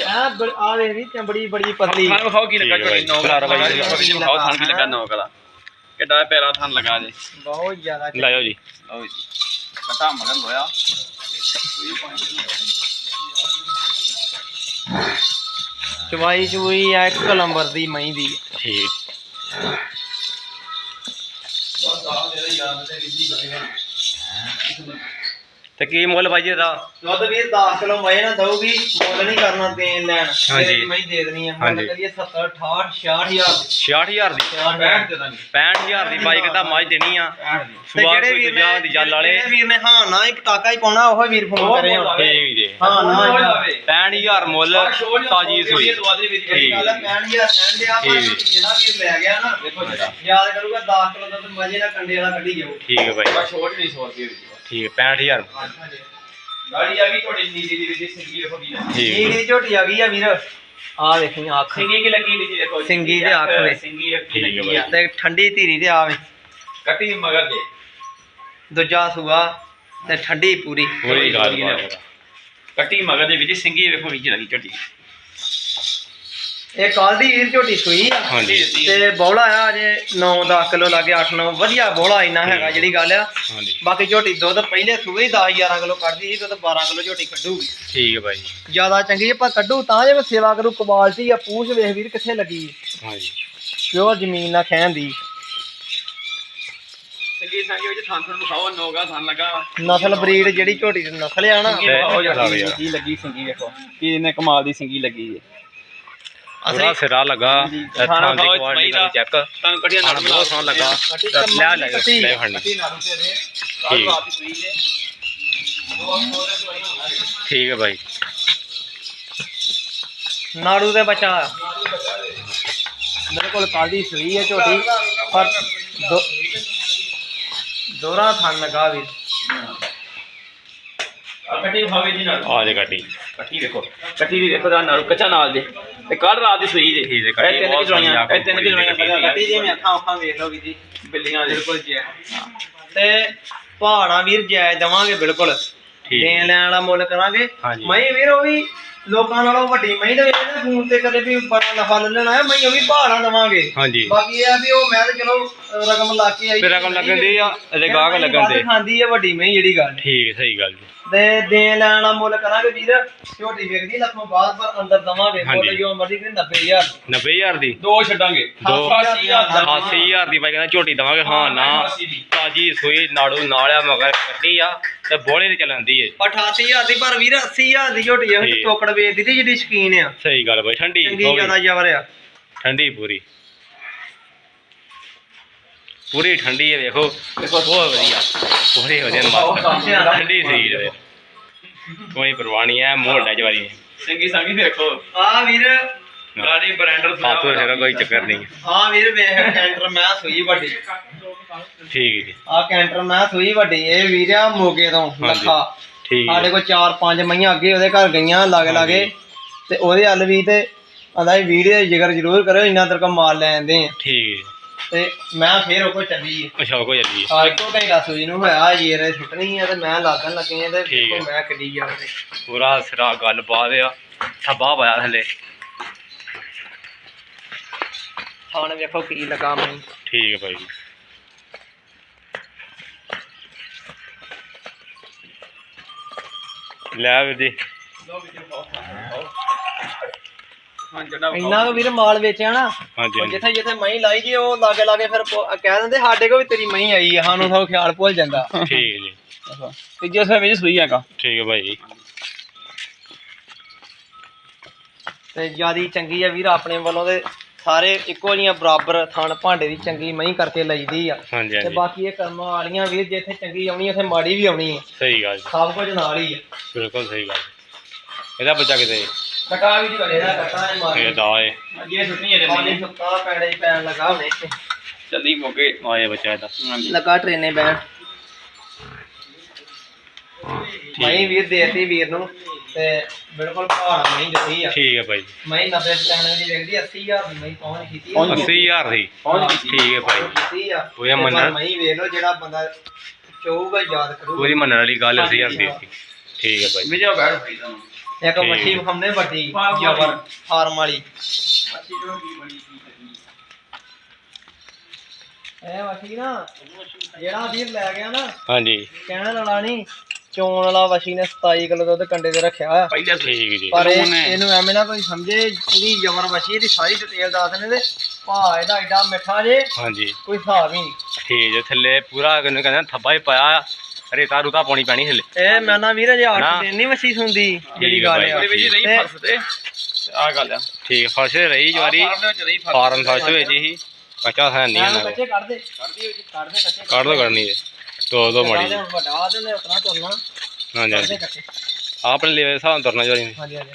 ਆ। ਵੇਖ ਵੀ ਚਮੜੀ ਬੜੀ ਪਤਲੀ। ਖਾਣ ਵਿਖਾਓ ਕੀ ਲੱਗਾ ਠੀਕ ਹੈ ਝੋਟੀ ਨੌ ਖਿਲਾਰਾ ਬਾਈ। ਜੀ। ਜੀ ਵਿਖਾਓ ਥਣ ਕੀ ਲੱਗਾ ਨੌ ਕਲਾ ਕਿੱਡਾ ਪੈਰਾ ਥਣ ਲਗਾ ਜੇ। ਬਹੁਤ ਜ਼ਿਆਦਾ ਲੈ ਜਾਓ ਜੀ। ਲਓ ਜੀ। ਕਟਾ ਮਗਰ ਲੋਇਆ ਚਵਾਈ ਚੁਈ ਆ ਇੱਕ ਨੰਬਰ ਦੀ ਮਹੀਂ ਦੀ। ਠੀਕ। ਤੇ ਕੀ ਮੁੱਲ ਬਾਈ ਜੀ ਦਾ ਦੁੱਧ ਵੀਰ 10 ਕਿਲੋ ਮਹੀਂ ਨਾ ਦਊਗੀ ਮੁੱਲ ਨਹੀਂ ਕਰਨਾ ਦੇਣ ਲੈਣ। ਹਾਂਜੀ। ਮਹੀਂ ਦੇ ਦੇਣੀ ਆ। ਮੁੱਲ ਹਾਂਜੀ। ਕਰੀਏ 70 68 66000 ਦੀ। 66000 ਦੀ? 65 ਦੇ ਦਾਂਗੇ। 65000 ਦੀ ਬਾਈ ਕਹਿੰਦਾ ਮੱਝ ਦੇਣੀ ਆ। 65 ਦੀ। ਤੇ ਸੁਆ ਜਿਹੜੇ ਕੋਈ ਵੀਰ ਦੂਜਾ ਨੇ ਦੀ ਜਲ ਵਾਲੇ। ਜਿਹੜੇ ਵੀਰ ਨੇ ਹਾਂ ਨਾ ਹੀ ਪਟਾਕਾ ਹੀ ਪਾਉਣਾ ਉਹ ਵੀਰ ਫੋਨ ਉਹ ਕਰੇ ਹੁਣ। ਠੀਕ ਜੀ। ਹਾਂ ਨਾ ਹੋ ਜਾਵੇ 65000 ਮੁੱਲ ਤਾਜੀ ਸੂਈ ਜਿਹੜੀ ਗੱਲ ਹੈ 65000 ਕਹਿੰਦੇ ਆ ਪਰ ਠੀਕ। ਜਿਹੜਾ ਵੀਰ ਲੈ ਗਿਆ ਨਾ ਦੇਖੋ ਜਰਾ ਯਾਦ ਕਰੂਗਾ 10 ਕਿਲੋ ਦੁੱਧ ਮਜੇ ਨਾਲ ਕੰਡੇ ਵਾਲਾ ਕੱਢੀ ਜਾਊ। ਠੀਕ ਹੈ ਬਾਈ। ਬਾ ਛੋਟ ਨਹੀਂ 100 ਰੁਪਏ ਠੀਕ ਹੈ 65000 ਗਾੜੀ ਆ ਗਈ ਤੁਹਾਡੀ ਨੀਲੀ ਦੀ ਵਿੱਚ ਸਿੰਗੀ ਦੇਖੋ ਕੀ ਲੱਗੀ ਇਹ ਦੀ ਝੋਟੀ ਆ ਗਈ ਆ ਵੀਰ। ਆ ਵੇਖੀ ਅੱਖ ਸਿੰਗੀ ਕੀ ਲੱਗੀ ਨੀਲੀ ਦੇਖੋ ਸਿੰਗੀ ਦੇ ਅੱਖ ਵਿੱਚ। ਸਿੰਗੀ ਠੀਕ ਹੈ ਲੱਗੀ ਆ। ਤੇ ਠੰਡੀ ਧੀਰੀ ਤੇ ਆਵੇ ਕੱਟੀ ਮਗਰ ਜੇ। ਦੂਜਾ ਸੂਆ ਤੇ ਠੰਡੀ ਪੂਰੀ। ਪੂਰੀ ਗੱਲ ਬਾਤ ਕੱਟੀ ਮਗਰ ਦੇ ਵਿੱਚ ਸਿੰਗੀ ਵੇਖੋ ਵਿੱਚ ਲੱਗੀ ਝੋਟੀ। ਇਹ ਕੱਲ ਦੀ ਵੀਰ ਝੋਟੀ ਸੂਈ ਆ ਹਾਂਜੀ ਤੇ ਬੌਲਾ ਆ ਅਜੇ 9-10 ਕਿਲੋ ਲੱਗੇ 8-9 ਵਧੀਆ ਬੌਲਾ ਇੰਨਾ ਹੈਗਾ ਜਿਹੜੀ ਗੱਲ ਆ। ਹਾਂਜੀ। ਬਾਕੀ ਝੋਟੀ ਦੁੱਧ ਪਹਿਲੇ ਸੂਏ 10-11 ਕਿਲੋ ਕੱਢਦੀ ਸੀ ਦੁੱਧ 12 ਕਿਲੋ ਝੋਟੀ ਕੱਢੂਗੀ। ਠੀਕ ਹੈ ਬਾਈ। ਜ਼ਿਆਦਾ ਚੰਗੀ ਆਪਾਂ ਕੱਢੂ ਤਾਂ ਜੇ ਮੈਂ ਸੇਵਾ ਕਰੂ ਕੁਆਲਿਟੀ ਆ ਪੂਛ ਵੇਖ ਵੀਰ ਕਿੱਥੇ ਲੱਗੀ। ਹਾਂਜੀ। ਪਿਓਰ ਜ਼ਮੀਨ ਨਾਲ ਖੈਨ ਦੀ। ਸਿੰਗੀ ਸੰਗੀ ਵਿੱਚ ਥਾਂ ਥਾਂ ਵਿਖਾਓ ਨੋਗਾ ਥਾਂ ਲੱਗਾ। ਨਸਲ ਬਰੀਡ ਜਿਹੜੀ ਝੋਟੀ ਦੀ ਨਸਲ ਆ ਨਾ। ਕੀ ਲੱਗੀ ਸਿੰਗੀ ਵੇਖੋ ਕੀ ਇਹਨੇ ਕਮਾਲ ਦੀ ਸਿੰਗੀ ਲੱਗੀ ਜੇ। ਥੋੜਾ ਸਿਰਾ ਲੱਗਾ ਹਾਂਜੀ। ਇਹ ਖਾਣਾ ਥਾਂ ਦੀ ਖਾਓ, ਕੁਆਲਿਟੀ ਮਈ ਦਾ। ਚੈੱਕ ਤੁਹਾਨੂੰ ਕੱਟੀਆਂ ਖਾਣਾ ਬਹੁਤ ਸੋਹਣਾ ਲੱਗਾ ਕੱਟੀ ਲੈ ਕੰਮਾਂ ਲੈ ਦੀ ਕੱਟੀ। ਲੈ ਫੜਨੀ ਕੱਟੀ ਨਾੜੂ ਤੇ ਦੇ ਠੀਕ। ਕੱਲ ਰਾਤ ਦੀ ਸੂਈ ਜੇ ਬਹੁਤ ਸੋਹਣੇ ਸੋਹਣੇ ਹੋਣਗੇ ਠੀਕ ਹੈ ਬਾਈ ਨਾੜੂ ਦੇ ਬੱਚਾ ਬਿਲਕੁਲ ਕਾਲੀ ਸੂਈ ਹੈ ਝੋਟੀ ਪਰ ਦੋ- ਦੋਹਰਾ ਥਣ ਲਗਾ ਵੀ ਆ ਕੱਟੀ ਵਿਖਾਵੇ ਜੀ ਨਾੜੂ ਆ ਜੇ ਗੱਡੀ ਕੱਟੀ ਵੇਖੋ ਕੱਟੀ ਵੀ ਵੇਖੋ ਦਾ ਨਾੜੂ ਕੱਚਾ ਨਾਲ ਦੇ ਤੇ ਕੱਲ ਰਾਤ ਦੀ ਸੂਈ ਜੇ ਠੀਕ ਹੈ, ਇਹ ਤਿੰਨ ਬਹੁਤ ਸੋਹਣੀ ਆ, ਇਹ ਤਿੰਨ ਕਿਲੋਆਂ ਕੱਟੀ ਜਿਵੇਂ ਅੱਖਾਂ ਅੱਖਾਂ ਵੇਖ ਲਓ ਵੀ ਜੀ ਬਿੱਲੀਆਂ ਦੇ ਬਿਲਕੁਲ ਜੀ ਤੇ ਪਹਾੜਾਂ ਵੀਰ ਜਾਇਜ਼ ਦੇਵਾਂਗੇ ਬਿਲਕੁਲ ਠੀਕ ਦੇਣ ਲੈਣ ਵਾਲਾ ਮੁੱਲ ਕਰਾਂਗੇ ਹਾਂਜੀ। ਮੈਂ ਵੀਰ ਉਹ ਵੀ ਲੋਕਾਂ ਨਾਲੋਂ ਵੱਡੀ ਦੇ ਵਿੱਚ ਫੋਨ ਤੇ ਕਦੇ ਵੀ ਬੜਾ ਨਫਾ ਲੈ ਲੈਣਾ ਹੈ ਮੈਂ ਉਹ ਵੀ ਪਹਾੜਾਂ ਦੇਵਾਂਗੇ ਹਾਂਜੀ ਬਾਕੀ ਇਹ ਆ ਵੀ ਉਹ ਮੈਂ ਤਾਂ ਚਲੋ ਰਕਮ ਲਾ ਕੇ ਆਈ ਫਿਰ ਰਕਮ ਲੱਗਣ ਦੀ ਆ ਇਹਦੇ ਗਾਹਕ ਲੱਗਣ ਦੇ। ਖਾਂਦੀ ਆ ਵੱਡੀ ਮਹੀਂ ਜਿਹੜੀ ਗੱਲ। ਠੀਕ ਸਹੀ ਗੱਲ ਜੀ। ਤੇ ਦੇਣ ਲੈਣ ਵਾਲਾ ਮੁੱਲ ਕਰਾਂਗੇ ਵੀਰ ਝੋਟੀ ਵੇਖਦੀ ਲੱਖੋਂ ਬਾਅਦ ਪਰ ਅੰਦਰ ਦਵਾਂਗੇ ਮੁੱਲ। ਜੋ ਮਰਜ਼ੀ ਕਰੀ 90000 90000 ਦੀ। ਦੋ? ਛੱਡਾਂਗੇ। ਦੋ। 80000 ਦਾ। 80000 ਦੀ ਬਾਈ ਕਹਿੰਦਾ ਝੋਟੀ ਦਵਾਂਗੇ। ਹਾਂ ਨਾ। ਤਾਜੀ ਸੂਈ ਨਾੜੂ ਨਾਲ ਆ ਮਗਰ ਕੱਟੀ ਆ ਤੇ ਬੋਲੇ ਤੇ ਚੱਲਣਦੀ ਏ। 88000 ਦੀ ਪਰ ਵੀਰ 80000 ਦੀ ਝੋਟੀ ਆ। ਟੋਕੜ ਵੇਚਦੀ ਤੇ ਜਿਹੜੀ ਸ਼ਕੀਨ ਆ। ਸਹੀ ਗੱਲ ਬਾਈ ਠੰਡੀ ਚੰਗੀ ਜ਼ਿਆਦਾ ਜ਼ਬਰ ਆ। ਠੰਡੀ ਪੂਰੀ। ਪੂਰੀ ਠੰਡੀ ਹੈ ਵੇਖੋ। ਬਹੁਤ ਵਧੀਆ। ਪੂਰੀ ਵਧੀਆ ਮਸਤ ਠੰਡੀ ਸੀ ਜਵੇ ਕੋਈ ਪਰਵਾਹ ਹੈ ਮੋੜ ਲੈ ਜਵਾਰੀ ਚੰਗੀ ਸੰਗੀ ਦੇਖੋ। ਆ ਵੀਰ ਗਾੜੀ ਬ੍ਰਾਂਡਰ ਸਾਤੋਂ ਸਿਰ ਕੋਈ ਚੱਕਰ ਨਹੀਂ। ਆ ਵੀਰ ਵੇਖ ਕੈਂਟਰ ਮੈਂ ਸੂਈ ਵੱਡੀ। ਠੀਕ ਜੀ। ਆ ਕੈਂਟਰ ਮੈਂ ਸੂਈ ਵੱਡੀ। ਇਹ ਵੀਰ ਆ ਮੋਗੇ ਤੋਂ ਲੱਖਾ। ਠੀਕ ਸਾਡੇ ਹੈ ਕੋਲ ਚਾਰ ਪੰਜ ਮਈਆਂ ਅੱਗੇ ਉਹਦੇ ਘਰ ਗਈਆਂ ਲਾਗੇ ਲਾਗੇ। ਤੇ ਉਹਦੇ ਹੱਲ ਵੀ ਤੇ ਆਂਦਾ ਵੀਡੀਓ ਦੀ ਜ਼ਿਕਰ ਜ਼ਰੂਰ ਕਰਿਓ ਇੰਨਾ ਤੇਰੇ ਕੋਲ ਮਾਲ ਲੈ ਆਂਦੇ ਆ ਠੀਕ ਹੈ ਤੇ ਮੈਂ ਫੇਰ ਉਹ ਕੋ ਚੱਲੀ ਅੱਛਾ ਕੋ ਜਲਦੀ ਆ। ਇੱਕੋ ਘੰਟਾ ਸੂਈ ਨੂੰ ਹੋਇਆ ਜੀਰੇ ਸੁੱਟਣੀ ਆ ਤੇ ਮੈਂ ਲੱਗਣ ਲੱਗੇ ਆ ਤੇ ਠੀਕ ਹੈ। ਦੇਖੋ ਮੈਂ ਕੱਢੀ ਜਾਂਦੇ ਪੂਰਾ ਸਿਰਾ ਗੱਲਬਾਤ ਆ ਥੱਬਾ ਪਾਇਆ ਥੱਲੇ। ਹੁਣ ਵੇਖੋ ਕੀ ਲਗਾ ਮੈਂ ਠੀਕ ਹੈ ਭਾਈ ਜੀ। ਲੈ ਵੀਰ ਜੀ। ਹਾਂ। ਜੱਡਾ ਇੰਨਾ ਕੁ ਵੀਰ ਮਾਲ ਵੇਚਿਆ ਨਾ। ਹਾਂਜੀ ਹਾਂਜੀ। ਜਿੱਥੇ ਜਿੱਥੇ ਮਹੀਂ ਲਾਈ ਜੀ ਉਹ ਲਾਗੇ ਲਾਗੇ ਫਿਰ ਪੁ- ਕਹਿ ਦਿੰਦੇ ਸਾਡੇ ਕੋਲ ਵੀ ਤੇਰੀ ਮਹੀਂ ਆਈ ਆ ਸਾਨੂੰ ਸਭ ਖਿਆਲ ਭੁੱਲ ਜਾਂਦਾ। ਠੀਕ ਹੈ ਜੀ ਤੀਜੇ ਸਵੇ ਵਿੱਚ ਸੂਈ ਹੈਗਾ ਠੀਕ ਹੈ ਭਾਈ। ਜੀ ਤੇ ਜਿਆਦੀ ਚੰਗੀ ਆ ਵੀਰ ਆਪਣੇ ਵੱਲੋਂ ਤੇ ਸਾਰੇ ਇੱਕੋ ਜੀਆਂ ਬਰਾਬਰ ਥਣ ਭਾਂਡੇ ਦੀ ਚੰਗੀ ਮਹੀਂ ਕਰਕੇ ਲਈਦੀ ਆ। ਹਾਂਜੀ ਤੇ ਹਾਂਜੀ। ਬਾਕੀ ਇਹ ਕਰਮਾਂ ਵਾਲੀਆਂ ਵੀਰ ਜਿੱਥੇ ਚੰਗੀ ਆਉਣੀ ਉੱਥੇ ਮਾੜੀ ਵੀ ਆਉਣੀ ਆ। ਸਹੀ ਗੱਲ ਜੀ। ਸਭ ਕੁਝ ਨਾਲ ਹੀ ਆ। ਬਿਲਕੁਲ ਸਹੀ ਗੱਲ। ਇਹਦਾ ਬੱਚਾ ਕਿਤੇ ਕਟਾ ਵੀ ਦਾ ਕਟਾ ਹੈ ਮਾਰ ਇਹ ਦਾ ਏ ਅੱਗੇ ਛੁੱਟਣੀ ਹੈ ਪਾਣੀ ਸੁੱਤਾ ਪੈੜੇ ਚ ਪੈਣ ਲੱਗਾ ਹੁਣੇ ਇੱਥੇ। ਚੱਲੀ ਮੋਗੇ ਆਏ ਬੱਚਾ ਇਹਦਾ। ਲੱਗਾ ਟ੍ਰੇਨੇ ਬੈਣ ਮਹੀਂ ਵੀਰ ਦੇਤੀ ਵੀਰ ਨੂੰ ਤੇ ਬਿਲਕੁਲ ਪਹਾੜਾ ਮਹੀਂ ਦਿੱਤੀ ਆ। ਠੀਕ ਹੈ ਭਾਈ। ਜੀ ਮਹੀਂ 90 95 ਦੀ ਵੇਖਦੀ 80000 ਦੀ ਮਹੀਂ ਪਹੁੰਚ ਕੀਤੀ ਪਹੁੰਚ 80000 ਦੀ। ਪਹੁੰਚ ਗਈ ਠੀਕ ਹੈ ਭਾਈ। ਕੀਤੀ ਉਹ ਇਹ ਮੰਨਣ- ਮਹੀਂ ਵੇਖ ਲਓ ਜਿਹੜਾ ਬੰਦਾ ਚੋਊਗਾ ਯਾਦ ਕਰੂਗਾ। ਪੂਰੀ ਮੰਨਣ ਵਾਲੀ ਗੱਲ 80000 ਦੀ ਠੀਕ ਹੈ ਭਾਈ। ਵਿਜਾ ਬੈਠ। ਭਾਈ ਤੁਹਾਨੂੰ ਇੱਕ ਠੀਕ ਮੱਛੀ। ਵਿਖਾਉਂਦੇ ਵੱਡੀ ਜਬਰ ਫਾਰਮ ਵਾਲੀ। ਅੱਛੀ ਜੋ ਕੀ ਬਣੀ ਕੀ ਕਰੀ ਇਹ ਵਸ਼ੀ ਨਾ ਜਿਹੜਾ ਵੀਰ ਲੈ ਗਿਆ ਨਾ ਹਾਂਜੀ। ਕਹਿਣ ਵਾਲਾ ਨਹੀਂ ਚੋਣ ਵਾਲਾ ਵਸ਼ੀ ਨੇ 27 ਕਿਲੋ ਦੁੱਧ ਕੰਡੇ ਤੇ ਰੱਖਿਆ ਹੋਇਆ। ਪਹਿਲੇ ਠੀਕ ਜੀ। ਪਰ ਇਹ ਇਹਨੂੰ ਐਵੇਂ ਨਾ ਕੋਈ ਸਮਝੇ ਇਹਦੀ ਜਬਰ ਵਸ਼ੀ ਇਹਦੀ ਸਾਰੀ ਡਿਟੇਲ ਦੱਸ ਦਿੰਦੇ ਤੇ ਭਾ ਇਹਦਾ ਐਡਾ ਮਿੱਠਾ ਜੇ ਹਾਂਜੀ। ਕੋਈ ਹਿਸਾਬ ਹੀ ਨਹੀਂ। ਠੀਕ ਜੇ ਥੱਲੇ ਪੂਰਾ ਕਹਿੰਦਾ ਥੱਬਾ ਹੀ ਪਾਇਆ ਰੇਤਾ ਰੂਤਾ ਪਾਉਣੀ ਪੈਣੀ ਥੱਲੇ ਇਹ ਮੈਂ ਨਾ ਵੀਰ ਜੇ ਨਾ। 8 ਦਿਨ ਨਹੀਂ ਵਸ਼ੀ ਸੁੰਦੀ ਜਿਹੜੀ ਹੈ ਗੱਲ। ਆ। ਹੀ ਆ ਗੱਲ ਆ। ਠੀਕ ਫਸ ਰਹੀ ਜਵਾਰੀ ਫਾਰਮ ਦੇ ਫਸ ਵਿੱਚ ਹੀ। ਕੱਚਾ ਹੈ ਨਹੀਂ ਕੋਲ ਕੱਚੇ ਕੱਢ ਦੇ। ਕੱਢ ਦੇ ਕੱਢ ਦੇ ਕੱਚੇ ਕੱਢ ਦੋ ਕਰਨੀ ਦੇ ਦੋ ਦੋ ਮੜੀ ਦੇ, ਵੱਡਾ ਤੇ ਨੇ ਉਤਨਾ ਤੁਰਨਾ ਦੇ ਹਾਂਜੀ ਕੱਚੇ। ਆਪਣੇ ਲਈ ਹਿਸਾਬ ਤੁਰਨਾ ਜਵਾਰੀ ਨੇ। ਹਾਂਜੀ ਹਾਂਜੀ।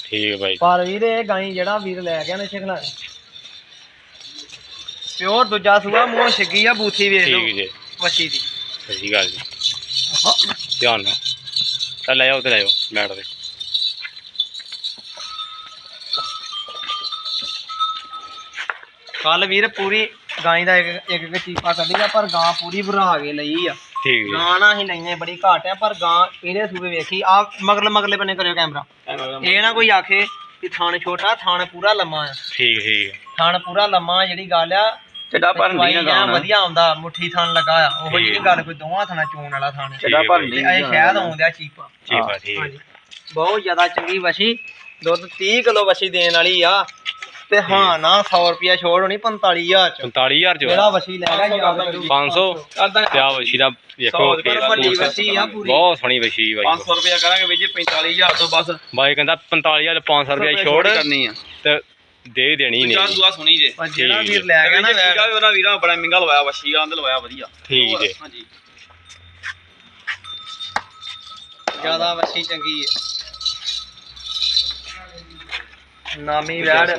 ਠੀਕ ਹੈ ਭਾਈ। ਪਰ ਵੀਰ ਇਹ ਗਾਈ ਜਿਹੜਾ ਵੀਰ ਲੈ ਗਿਆ ਨਾ ਛਕਣਾ ਪਿਓਰ ਦੂਜਾ ਸੂਆ ਮੂੰਹ ਛਿੱਗੀ ਆ ਬੂਥੀ ਵੇਖ ਲਓ ਠੀਕ ਜੀ। ਵਸ਼ੀ ਦੀ। ਸਹੀ ਗੱਲ ਜੀ। ਧਿਆਨ ਨਾਲ। ਚੱਲ ਲੈ ਆਓ ਤੇ ਲੈ ਆਓ ਮੈਟ ਤੇ ਕੱਲ ਵੀਰ ਪੂਰੀ ਗਾਈ ਦਾ ਇੱਕ ਇੱਕ ਚੀਪਾ ਕੱਢੀਆ ਪਰ ਗਾਂ ਪੂਰੀ ਭਰਾ ਕੇ ਲਈ ਆ। ਠੀਕ ਜੀ। ਗਾਂ ਨਾ ਹੀ ਲਈਆਂ ਬੜੀ ਘਾਟ ਆ ਪਰ ਗਾਂ ਇਹਦੇ ਸੂਏ ਵੇਖੀ ਆ ਮਗਲੇ ਮਗਲੇ ਬੰਨੇ ਕਰਿਓ ਕੈਮਰਾ। ਇਹ ਨਾ ਕੋਈ ਆਖੇ ਕਿ ਥਾਣ ਛੋਟਾ ਥਾਣ ਪੂਰਾ ਲੰਮਾ ਆ। ਠੀਕ ਠੀਕ। ਥਾਣ ਪੂਰਾ ਲੰਮਾ ਜਿਹੜੀ ਗੱਲ ਆ ਚੱਡਾ ਭਰਨ ਦੀ ਨਾ। ਗਾਣਾ ਵਧੀਆ ਆਉਂਦਾ ਮੁੱਠੀ ਥਾਣ ਲੱਗਾ ਆ ਉਹ। ਗੱਲ ਕੋਈ ਦੋਵਾਂ ਥਾਣਾ ਚੋਣ ਵਾਲਾ ਥਾਣ। ਆ। ਚੱਡਾ ਭਰਨ ਤੇ ਦੀ ਇਹ ਸ਼ਾਇਦ ਆਉਂਦਾ ਚੀਪਾ। ਠੀਕ ਆ ਠੀਕ। ਹਾਂਜੀ। ਬਹੁਤ ਜ਼ਿਆਦਾ ਚੰਗੀ ਵਸ਼ੀ ਦੁੱਧ 30 ਕਿਲੋ ਵਸ਼ੀ ਦੇਣ ਵਾਲੀ ਆ। ਤੇ ਹਾਂ ਨਾ 100 ਰੁਪਿਆ ਛੋੜ ਹੋਣੀ 45000 ਚ। 45000 ਚ ਜਿਹੜਾ ਵਸ਼ੀ ਲੈ ਗਿਆ ਯਾਦ ਕਰੂ 500 ਕਰਦਾ ਤੇ ਆ ਵਸ਼ੀ ਦਾ ਵੇਖੋ ਸੌ ਰੁਪਏ ਫੇਸ ਵੱਡੀ ਫੂਸ। ਵਸ਼ੀ ਆ ਪੂਰੀ। ਬਹੁਤ ਸੋਹਣੀ ਵਸ਼ੀ ਬਾਈ 500 ਰੁਪਏ ਕਰਾਂਗੇ ਵੀਰ ਜੀ 45000 ਤੋਂ ਬਸ। ਬਾਈ ਕਹਿੰਦਾ 45000 500 ਰੁਪਏ ਛੋੜ। ਕਰਨੀ ਆ। ਤੇ ਦੇ ਹੀ ਦੇਣੀ ਨਹੀਂ ਦੁਆ ਸੁਣੀ ਜੇ। ਪਰ ਜਿਹੜਾ ਵੀਰ ਲੈ ਗਿਆ ਨਾ ਠੀਕ ਆ ਵੀ ਉਹਨਾਂ ਵੀਰਾਂ ਬੜਾ ਮਹਿੰਗਾ ਲਵਾਇਆ ਵਸ਼ੀ ਆਂਦ ਲਵਾਇਆ ਵਧੀਆ। ਠੀਕ ਜੇ ਹਾਂਜੀ। ਜ਼ਿਆਦਾ ਵਸ਼ੀ ਚੰਗੀ ਹੈ। ਨਾਮੀ ਵੈੜ।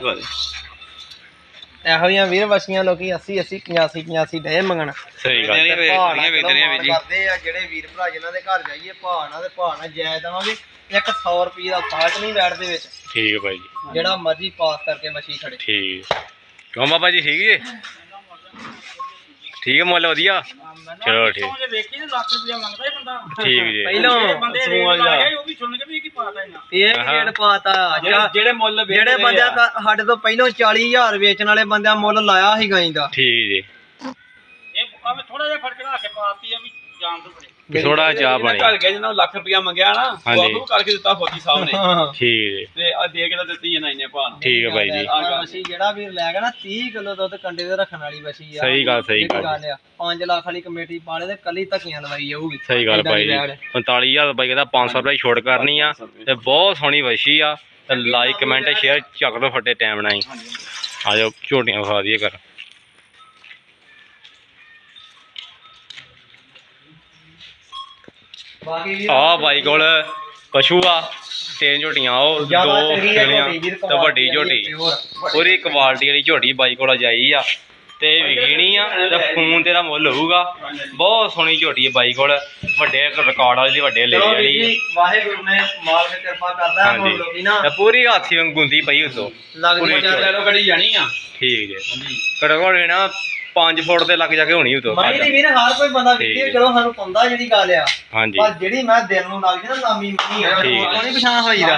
ਇਹੋ ਜਿਹੀਆਂ ਵੀਰ ਵਸ਼ੀਆਂ ਲੋਕੀ 80 80 85 85 ਡੇ ਮੰਗਣ। ਸਹੀ ਗੱਲ। ਵੇਚਣੀਆਂ ਵੇ- ਭਾਅ ਨਾਲ ਵੇਚਣੀਆਂ ਵੇਚਣੀਆਂ ਵੀਰ ਜੀ। ਕਰਦੇ ਆ ਜਿਹੜੇ ਵੀਰ ਭਰਾ ਜਿਨ੍ਹਾਂ ਦੇ ਘਰ ਜਾਈਏ ਭਾਅ ਨਾਲ ਤੇ ਭਾਅ ਨਾਲ ਦਵਾਂਗੇ। ਇੱਕ 100 ਰੁਪਏ ਦਾ ਫਾਲਟ ਨਹੀਂ ਵੈੜ ਦੇ ਵਿੱਚ। ਠੀਕ ਹੈ ਜੀ। ਜਿਹੜਾ ਮਰਜ਼ੀ ਪਾਸ ਕਰਕੇ ਵਸ਼ੀ ਖੜੇ। ਠੀਕ ਕਿਉਂ ਬਾਬਾ ਜੀ ਠੀਕ ਜੀ? ਠੀਕ ਹੈ ਮੁੱਲ ਵਧੀਆ? ਚਲੋ ਠੀਕ। ਜੇ ਵੇਖੀ ਤੇ ਲੱਖ ਰੁਪਇਆ ਮੰਗਦਾ ਹੀ ਬੰਦਾ। ਠੀਕ ਜੀ। ਪਹਿਲੋਂ ਰੇਟ ਲਾ। ਗਏ ਉਹ ਵੀ ਸੁਣ ਕੇ ਵੀ ਕੀ ਪਾਤਾ ਇਹਨਾਂ ਇਹ। ਰੇਟ ਪਾਤਾ। ਜਿਹੜੇ ਜਿਹੜੇ ਮੁੱਲ ਜਿਹੜੇ ਬੰਦਿਆਂ ਸਾਡੇ ਤੋਂ ਪਹਿਲਾਂ 40000 ਵੇਚਣ ਵਾਲੇ ਬੰਦਿਆਂ ਮੁੱਲ ਲਾਇਆ ਸੀ ਗਾਈ ਦਾ ਠੀਕ ਜੀ। ਇਹ ਥੋੜਾ ਜਿਹਾ ਫ਼ਰਕ ਲਾ ਕੇ ਪਾਤੀ ਆ ਵੀ ਜਾਣ ਤੋਂ ਥੋੜਾ ਚਾਹ ਬਣੀ ਘਰ ਗਿਆ ਜਿਹਨਾਂ ਨੂੰ ਲੱਖ ਰੁਪਇਆ ਮੰਗਿਆ ਨਾ ਉਹ ਹਾਂਜੀ। ਆਪੂ ਕਰਕੇ ਦਿੱਤਾ ਫੌਜੀ ਸਾਹਿਬ ਨੇ। ਠੀਕ ਜੀ ਤੇ ਆ ਦੇ ਕੇ ਤਾਂ ਦਿੱਤੀ ਇਹਨਾਂ ਨੇ। ਭਾਣ ਠੀਕ ਹੈ ਬਾਈ ਜੀ। ਅਸੀਂ ਜਿਹੜਾ ਵੀਰ ਲੈ ਗਿਆ ਨਾ 30 ਕਿਲੋ ਦੁੱਧ ਕੰਡੇ ਦੇ ਰੱਖਣ ਵਾਲੀ ਵਸੀ ਆ। ਸਹੀ ਗੱਲ, ਸਹੀ ਗੱਲ। ਆ 5 ਲੱਖ ਵਾਲੀ ਕਮੇਟੀ ਪਾਲੇ ਤੇ ਕੱਲੀ ਧੱਕੀਆਂ ਲਵਾਈ ਜਾਊਗੀ। ਸਹੀ ਗੱਲ ਦੀ ਜੀ। ਵੈੜ। 45000 ਬਾਈ ਕਹਿੰਦਾ 500 ਰੁਪਏ ਛੋਟ ਕਰਨੀ ਆ। ਤੇ ਬਹੁਤ ਸੋਹਣੀ ਵਸ਼ੀ ਆ। ਤੇ ਲਾਈਕ ਕਮੈਂਟ ਸ਼ੇਅਰ ਚੱਕ ਦੋ ਫੱਟੇ ਟਾਈਮ ਨਾਲ ਹੀ। ਆ ਜਾਓ ਝੋਟੀਆਂ ਵਿਖਾ ਦਈਏ ਕਰ ਆ ਬਾਈ ਕੋਲ ਪਸ਼ੂ ਆ ਤਿੰਨ ਝੋਟੀਆਂ ਉਹ ਦੋ ਚੰਗੀ ਆ ਕਿਹੜੀਆਂ ਝੋਟੀ ਵੀਰ ਤੇ ਵੱਡੀ ਝੋਟੀ। ਪੂਰੀ ਕੁਆਲਿਟੀ ਵਾਲੀ ਝੋਟੀ ਬਾਈ ਕੋਲ ਜਾਈ ਆ ਤੇ ਵਿਗੀਣੀ ਆ ਤੇ ਫੋਨ ਤੇਰਾ ਮੁੱਲ ਹੋਊਗਾ। ਬਹੁਤ ਸੋਹਣੀ ਝੋਟੀ ਹੈ ਬਾਈ ਕੋਲ ਵੱਡੇ ਰਿਕਾਰਡ ਵਾਲੀ ਵੱਡੇ ਲੈ ਵਾਲੀ। ਵਾਹਿਗੁਰੂ ਨੇ ਮਾਲਕ ਕਿਰਪਾ ਕਰਦਾ ਹੁਣ ਲੋਕੀ ਨਾ ਪੂਰੀ ਹਾਥੀ ਵਾਂਗ ਗੁੰਦੀ ਪਈ ਉਤੋਂ। ਲੱਗਦੀ ਲੈ ਲੋ ਗੜੀ ਜਾਣੀ ਆ। ਠੀਕ ਜੇ। ਘੱਟੋ ਘੱਟ ਨਾ 5 ਫੁੱਟ ਦੇ ਲੱਗ ਜਾ ਕੇ ਹੋਣੀ ਉਤੋਂ ਮਾਈ ਦੀ ਵੀਰ ਹਰ ਕੋਈ ਬੰਦਾ ਵੀਡੀਓ। ਚਲੋ ਸਾਨੂੰ ਪਾਉਂਦਾ ਜਿਹੜੀ ਗੱਲ ਆ। ਹਾਂਜੀ। ਪਰ ਜਿਹੜੀ ਮੈਂ ਦਿਲ ਨੂੰ ਲੱਗ ਨਾ ਨਾਮੀ ਮਹੀਂ ਆ ਠੀਕ। ਉਹ ਨਹੀਂ ਪਛਾਣ ਹੋਈਦਾ।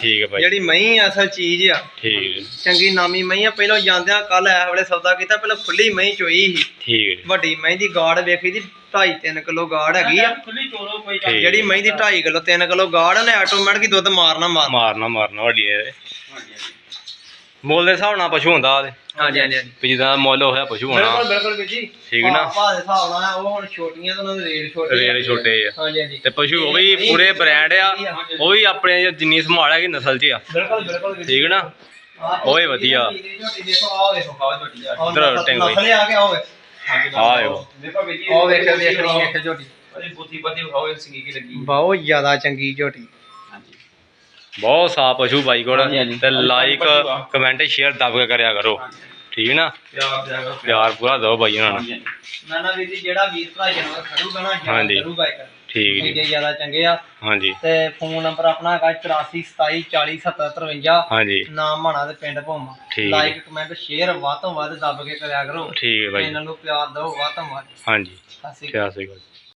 ਠੀਕ ਹੈ ਬਾਈ ਜਿਹੜੀ ਮਹੀਂ ਅਸਲ ਚੀਜ਼ ਆ। ਠੀਕ ਹੈ। ਚੰਗੀ ਨਾਮੀ ਮਹੀਂ ਆ। ਪਹਿਲਾਂ ਜਾਂਦਿਆਂ ਕੱਲ ਐ ਵੇਲੇ ਸੌਦਾ ਕੀਤਾ ਪਹਿਲਾਂ ਖੁੱਲੀ ਮਹੀਂ ਚੋਈ ਸੀ। ਠੀਕ ਵੱਡੀ ਮਹੀਂ ਦੀ ਗਾੜ ਵੇਖੀ ਦੀ 2.5 3 ਕਿਲੋ ਗਾੜ ਹੈਗੀ ਆ। ਖੁੱਲੀ ਚੋਲੋ ਕੋਈ। ਜਿਹੜੀ ਮਹੀਂ ਦੀ 2.5 ਕਿਲੋ 3 ਕਿਲੋ ਗਾੜ ਨੇ ਆਟੋਮੈਟਿਕ ਹੀ ਦੁੱਧ ਮਾਰਨਾ ਮਾਰ ਮਾਰਨਾ ਮਾਰਨਾ ਵੱਡੀ ਇਹ ਮੁੱਲ ਦੇ ਹਿਸਾਬ ਨਾਲ ਪਸ਼ੂ ਹੁੰਦਾ ਉਹਦੇ। ਹਾਂਜੀ ਹਾਂਜੀ ਹਾਂਜੀ। ਵੀ ਜਿੱਦਾਂ ਮੁੱਲ ਹੋਇਆ ਪਸ਼ੂ ਹੋਣਾ। ਬਿਲਕੁਲ ਬਿਲਕੁਲ ਵੀਰ ਜੀ। ਠੀਕ ਨਾ? ਭਾਅ- ਭਾਅ ਦੇ ਹਿਸਾਬ ਨਾਲ ਉਹ ਹੁਣ ਛੋਟੀਆਂ ਤੇ ਉਹਨਾਂ ਦੇ ਰੇਟ ਛੋਟੇ। ਰੇਟ ਛੋਟੇ ਆ। ਹਾਂਜੀ ਹਾਂਜੀ। ਤੇ ਪਸ਼ੂ ਉਹ ਵੀ ਪੂਰੇ ਬ੍ਰਾਂਡ ਆ ਉਹ ਵੀ ਆਪਣੇ ਜਿੰਨੀ ਸੰਭਾਲ ਹੈਗੀ ਨਸਲ 'ਚ ਆ। ਬਿਲਕੁਲ ਬਿਲਕੁਲ ਵੀਰ ਜੀ। ਠੀਕ ਨਾ? ਆਹ ਓਏ ਵਧੀਆ। ਝੋਟੀ ਦੇਖੋ ਆਹ ਵੇਖੋ ਖਾਓ ਝੋਟੀ ਆ। ਆਹ ਇੱਧਰ ਟੈਂਕ। ਨਸਲੇ ਆ ਕੇ ਆਓ ਆ ਵੇਖੋ। ਦੇਖੋ ਵੀਰ ਜੀ ਉਹ ਵੇਖੋ ਵੇਖਣੀ ਵੇਖ ਝੋਟੀ ਉਹਦੀ ਬੁੱਧੀ ਪਤੀ ਵਿਖਾਓ ਇਹ ਸਿੰਗੀ ਕੀ ਲੱਗੀ। ਬਹੁਤ ਜ਼ਿਆਦਾ ਚੰਗੀ ਝੋਟੀ। ਬਹੁਤ ਸਾਫ਼ ਪਸ਼ੂ ਬਾਈ ਕੋਲ। ਹਾਂਜੀ, ਹਾਂਜੀ। ਤੇ ਲਾਈਕ। ਕਮੈਂਟ ਸ਼ੇਅਰ ਦਬ ਕੇ ਕਰਿਆ ਕਰੋ। ਠੀਕ ਹੈ ਨਾ? ਪਿਆਰ ਪਿਆਰ ਕਰੋ ਪਿਆਰ। ਪੂਰਾ ਦਿਓ ਬਾਈ ਉਹਨਾਂ ਨੂੰ ਹਾਂਜੀ ਹਾਂਜੀ। ਮੈਂ ਨਾ ਵੀਰ ਜੀ ਜਿਹੜਾ ਵੀਰ ਭਰਾ ਜਾਨਵਰ ਖੜੂਗਾ ਨਾ ਜਾਨਵਰ ਹਾਂਜੀ। ਕਰੂਗਾ ਇੱਕ। ਠੀਕ ਇਹ ਜੀ ਜ਼ਿਆਦਾ ਚੰਗੇ ਆ। ਹਾਂਜੀ। ਤੇ ਫੋਨ ਨੰਬਰ ਆਪਣਾ ਹੈਗਾ 84 27 40 70 53 ਹਾਂਜੀ। ਨਾਮ ਮਾਣਾ ਤੇ ਪਿੰਡ ਭੋਮਾ। ਠੀਕ। ਲਾਈਕ ਕਮੈਂਟ ਸ਼ੇਅਰ ਵੱਧ ਤੋਂ ਵੱਧ ਦੱਬ ਕੇ ਕਰਿਆ ਕਰੋ। ਠੀਕ ਹੈ ਬਾਈ। ਚੈਨਲ ਨੂੰ ਪਿਆਰ ਦਿਓ ਵੱਧ ਤੋਂ ਵੱਧ। ਹਾਂਜੀ। ਸਤਿ ਸ਼੍ਰੀ ਅਕਾਲ।